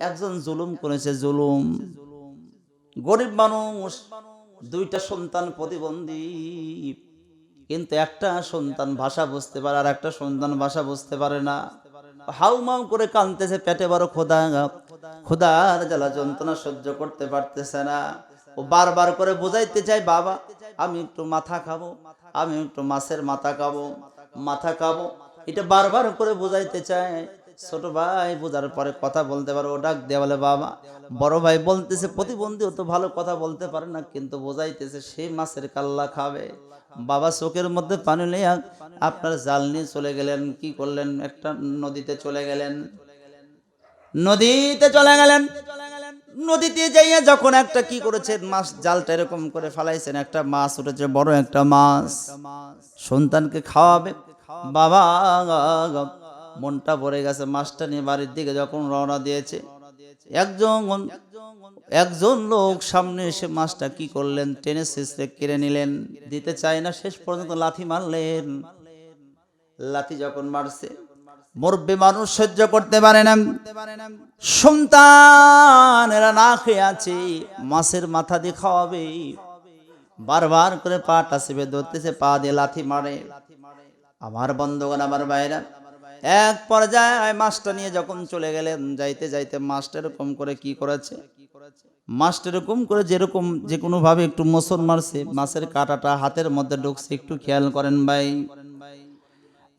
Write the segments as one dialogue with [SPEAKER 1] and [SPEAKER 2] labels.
[SPEAKER 1] একজন জুলুম করেছে, জুলুম। গরিব মানুষ, দুইটা সন্তান প্রতিবন্ধী। কিন্তু একটা সন্তান ভাষা বুঝতে পারে, আর একটা সন্তান ভাষা বুঝতে পারে না। হাউ মাউ করে কানতেছে পেটে বড় খোদা খোদার জ্বালা যন্ত্রণা সহ্য করতে পারতেছে না। ও বারবার করে বোঝাইতে চাই বাবা, আমি একটু মাথা খাব, আমি একটু মাছের মাথা খাব মাথা খাব। এটা বারবার করে বোঝাইতে চায়। ছোট ভাই বোঝার পরে কথা বলতে পারে, ও ডাক দেওয়া বলে, বাবা, বড় ভাই বলতেছে, প্রতিবন্ধী তো ভালো কথা বলতে পারে না, কিন্তু বোঝাইতেছে সে মাছের কাল্লা খাবে। বাবা চোখের মধ্যে পানি নিয়ে আপনার জাল নিয়ে চলে গেলেন, কি করলেন? একটা নদীতে চলে গেলেন। নদীতে চলে গেলেন। নদীতে যাইয়া যখন একটা কি করেছেন মাছ জালটা এরকম করে ফালাইছেন, একটা মাছ উঠেছে, বড় একটা মাছ। সন্তানকে খাওয়াবে। বাবা মনটা ভরে গেছে মাছটা নিয়ে বাড়ির দিকে যখন রওনা দিয়েছে, একজন একজন লোক সামনে এসে মাছটা কি করলেন? টেনে শেষে কেড়ে নিলেন। দিতে চায় না, শেষ পর্যন্ত লাথি মারলেন। লাথি যখন মারছে মুরব্বী মানুষ সহ্য করতে পারে না। সন্তান এরা না খেয়ে আছে, মাছের মাথা দিয়ে খাওয়াবে। বারবার করে পাটা চেপে ধরতেছে, পা দিয়ে লাথি মারে। আমার বন্ধুগণ, আমার বাইরা এক পর্যায়ে মাছটা নিয়ে যখন চলে গেলেন, যাইতে যাইতে মাছটা এরকম করে কি করেছে? মাছটা এরকম করে যেরকম যে কোনো ভাবে একটু মোসর মারছে, মাছের কাঁটাটা হাতের মধ্যে ঢুকছে, একটু খেয়াল করেন ভাই।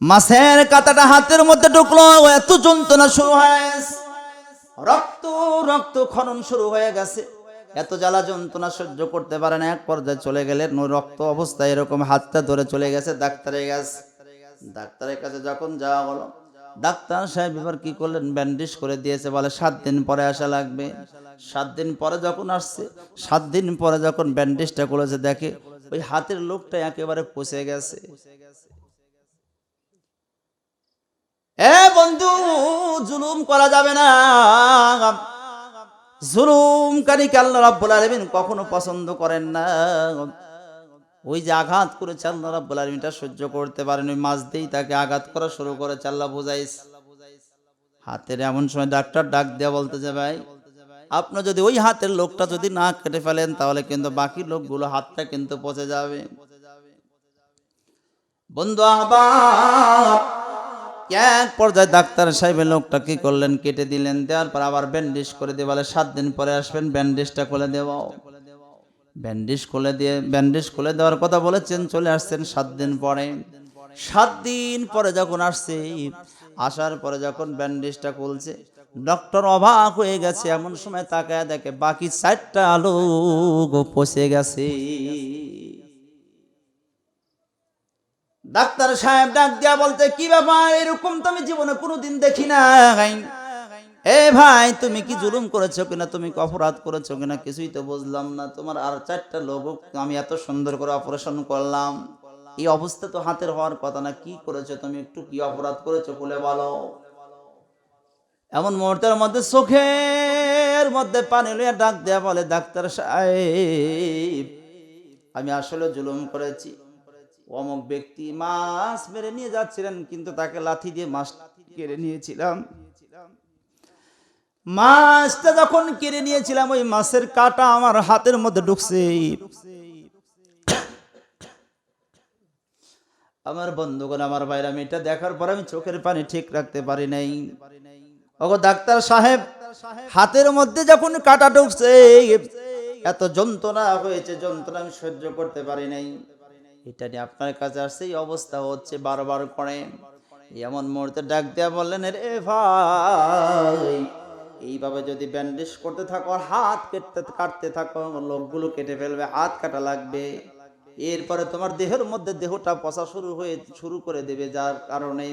[SPEAKER 1] মাছের কাঁটাটা হাতের মধ্যে ঢুকলো, এত যন্ত্রণা শুরু হয়ে গেছে। রক্ত রক্ত খনন শুরু হয়ে গেছে। এত জ্বালা যন্ত্রণা সহ্য করতে পারে না, এক পর্যায়ে চলে গেলেন, ওই রক্ত অবস্থায় এরকম হাতটা ধরে চলে গেছে ডাক্তারের কাছে ডাক্তারের কাছে যখন যাওয়া হলো, ডাক্তার সাহেব এবার কি করলেন? ব্যান্ডেজ করে দিয়েছে, বলে সাত দিন পরে আসা লাগবে। সাত দিন পরে যখন আসছে, সাত দিন পরে যখন ব্যান্ডেজটা করেছে, দেখে ওই হাতের লোকটা একেবারে পচে গেছে। এ বন্ধু, জুলুম করা যাবে না। জুলুম কারিকে আল্লাহ রাব্বুল আলামিন কখনো পছন্দ করেন না। ওই যে আঘাত করেছে আল্লাহ রাব্বুল আলামিনটা সহ্য করতে পারেন। ওই মাছ দিয়েই তাকে আঘাত করা শুরু করেছে, আল্লাহ বুঝাইস। হাতের এমন সময় ডাক্তার ডাক দেওয়া বলতেছে, ভাই, আপনি যদি ওই হাতের লোকটা যদি না কেটে ফেলেন, তাহলে কিন্তু বাকি লোকগুলো হাতটা কিন্তু পচে যাবে। বন্ধু আহবাব এক পর্যায়ে ডাক্তার সাহেবের লোকটা কি করলেন, কেটে দিলেন, দেওয়ার পর আবার ব্যান্ডেজ করে দিয়ে বলে, সাত দিন পরে আসবেন ব্যান্ডেজটা খুলে দেওয়া ব্যান্ডেজ খুলে দিয়ে, ব্যান্ডেজ খুলে দেওয়ার কথা বলেছেন, চলে আসছেন সাত দিন পরে। সাত দিন পরে যখন আসছে, আসার পরে যখন ব্যান্ডেজটা খুলছে, ডক্টর অবাক হয়ে গেছে, এমন সময় তাকায় দেখে বাকি চারটা আলো পচে গেছে। ডাক্তার সাহেব ডাক দিয়া বলতে, কি ব্যাপার? এরকম তো আমি জীবনে কোনোদিন দেখি না এ ভাই, তুমি কি জুলুম করেছ কিনা? তুমি কি অপরাধ করেছ কিনা? কিছুই তো বুঝলাম না। তোমার আর চারটা লোক, আমি এত সুন্দর করে অপারেশন করলাম। এই অবস্থা তো হাতের হওয়ার কথা না। কি করেছ তুমি? একটু কি অপরাধ করেছ বলে বলো। এমন মুহূর্তের মধ্যে চোখের মধ্যে পানি লইয়া ডাক দেয়া বলে, ডাক্তার সাহেব, আমি আসলে জুলুম করেছি। অমুক ব্যক্তি মাছ মেরে নিয়ে যাচ্ছিলেন, কিন্তু তাকে লাথি দিয়ে মাছ কেড়ে নিয়েছিলাম। মাছটা যখন কেড়ে নিয়েছিলাম, ওই মাছের কাটা আমার হাতের মধ্যে ঢুকছে। আমার বন্ধুগণ, আমার বাইরে আমি এটা দেখার পর আমি চোখের পানি ঠিক রাখতে পারি নাই। ওগো ডাক্তার সাহেব, হাতের মধ্যে যখন কাটা ঢুকছে, এত যন্ত্রণা হয়েছে, যন্ত্রণা আমি সহ্য করতে পারি নাই। এটা নিয়ে আপনার কাছে আসছে, এই অবস্থা হচ্ছে বারবার করে। এমন মুহূর্তে ডাক দেয়া বললেন রে ভাই এইভাবে যদি ব্যান্ডেজ করতে থাকো আর হাত কেটে কাটতে থাকো, লোকগুলো কেটে ফেলবে, হাত কাটা লাগবে। এরপরে তোমার দেহের মধ্যে দেহটা পচা শুরু হয়ে, শুরু করে দেবে, যার কারণে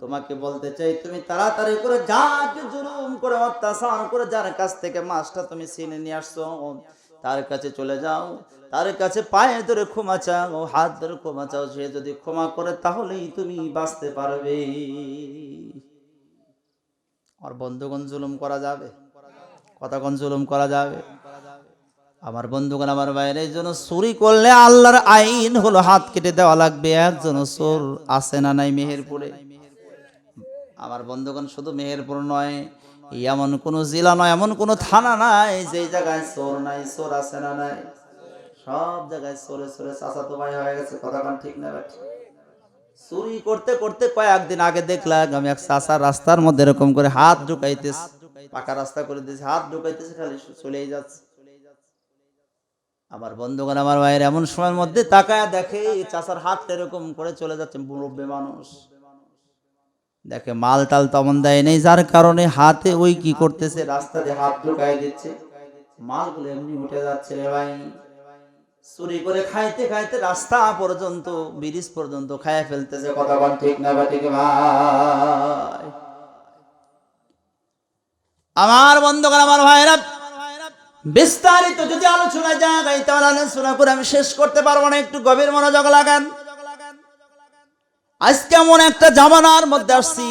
[SPEAKER 1] তোমাকে বলতে চাই, তুমি তাড়াতাড়ি করে যাকে জুলুম করে, অত্যাচার করে, যার কাছ থেকে মাছটা তুমি ছিনে নিয়ে আসছো, তার কাছে চলে যাও। তার কাছে পায়ে ধরে ক্ষমা চাও, হাত ধরে ক্ষমা চাও, সে যদি ক্ষমা করে, তাহলেই তুমি বাঁচতে পারবে। আর বন্ধুগণ জুলুম করা যাবে। কতক্ষণ জুলুম করা যাবে। আমার বন্ধুগণ, আমার বাইরে জন্য চুরি করলে আল্লাহর আইন হলো হাত কেটে দেওয়া লাগবে। একজন চোর আছে না নাই মেহেরপুরে? আমার বন্ধুগণ শুধু মেহেরপুর নয় এমন কোন জেলা নয়, এমন কোন থানা নাই যে জায়গায় চোর নাই, চোর আছে না নাই। সব জায়গায় চোরে চোরে চাচা তো ভাই হয়ে গেছে। কথা ঠিক না চুরি করতে করতে কয়েকদিন আগে দেখলাম আমি এক চাচা রাস্তার মধ্যে এরকম করে হাত ঢুকাইতেছে, পাকা রাস্তা করে দিয়েছে, হাত ঢুকাইতেছে, খালি চলেই যাচ্ছে। আমার বন্ধুগণ, আমার ভাইয়ের, এমন সময়ের মধ্যে তাকায় দেখে চাষার হাত এরকম করে চলে যাচ্ছে, মুরব্বী মানুষ। দেখে মাল টাল তেমন দেয় নেই, যার কারণে হাতে ওই কি করতেছে, রাস্তা দিয়ে হাত ঢুকাই দিচ্ছে। মালগুলো এমনি উঠে যাচ্ছে রে ভাই। চুরি করে খাইতে খাইতে রাস্তা পর্যন্ত ব্রিজ পর্যন্ত খাইয়া ফেলতেছে। কথা বল ঠিক না বা ঠিক ভাই। আমার বন্ধুগণ আমার ভাইরা বিস্তারিত যদি আলোচনা যায় তাহলে আলোচনা করে আমি শেষ করতে পারব না একটু গভীর মনোযোগ লাগান। আজকে এমন একটা জামানার মধ্যে আসছি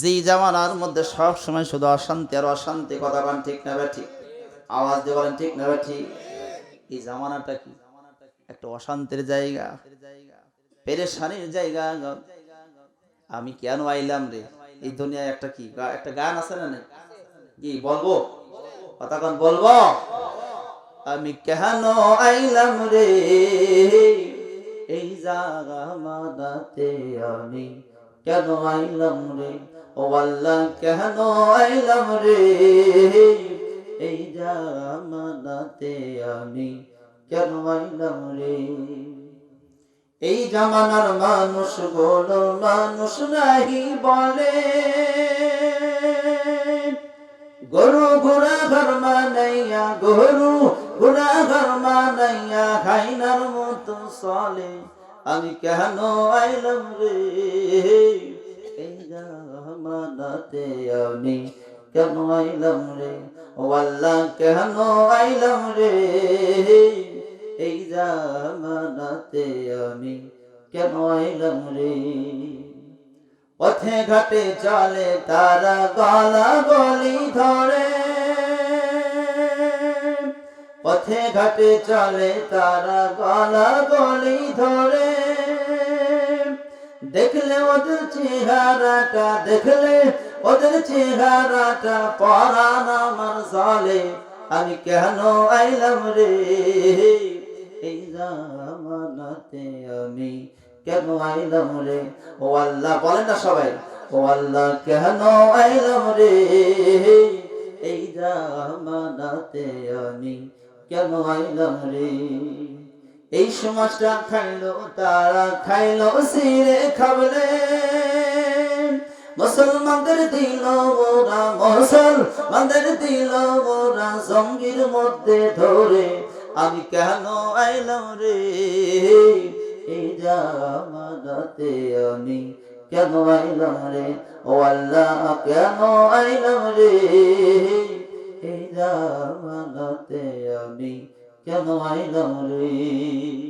[SPEAKER 1] যে জামানার মধ্যে সব সময় শুধু অশান্তি আর অশান্তি কথা বলেন ঠিক না ঠিক। আওয়াজ দিয়ে বলেন ঠিক না ঠিক। এই জামানাটা কি? একটা অশান্তির জায়গা, পেরেশানির জায়গা আমি কেন আইলাম রে? এই দুনিয়ায় একটা কি? একটা গান আছে না? কি বলব? কতক্ষণ বলব? আমি কেন আইলাম রে? এই জায়গা মাদাতে আমি কেন আইলাম রে? ও আল্লাহ, কেন আইলাম রে? এই জায়গা মাদাতে আমি কেন আইলাম রে? এই জামানার মানুষ বলো মানুষ নাহি বলে। গরু ঘোড়া ঘর মানাইয়া, গরু ঘোড়া ঘর মানাইয়া খাইনার মতো চলে। আমি কেন আইলাম রে? এই জামানাতে আমি কেন আইলাম রে? ও আল্লাহ কেন আইলাম রে? এই জামানাতে আমি কেন আইলাম রে? পথে ঘাটে চলে তারা গলা গলি ধরে। পথে ঘাটে চলে তারা গলা গলি ধরে। দেখলে ওদের চেহারাটা, দেখলে ওদের চেহারাটা পরান আমার চলে আমি কেন আইলাম রে? এই জামানাতে আমি কেন আইলাম রে? ও আল্লাহ, বলেন না সবাই। ও আল্লাহ, কেন আইলাম রে? এই জামানাতে আমি কেন আইলাম রে? এই সমাজটা খাইলো, তারা খাইলো, সিরে খাবলে। মুসলমানদের দিল ওরা মুসলমানদের দিল ওরা সঙ্গীর মধ্যে ধরে। আমি কেন আইলাম রে? এই জামানাতে আমি কেন আইলাম রে? ও আল্লাহ, কেন আইলাম রে? এই জামানাতে আমি কেন আইলাম রে?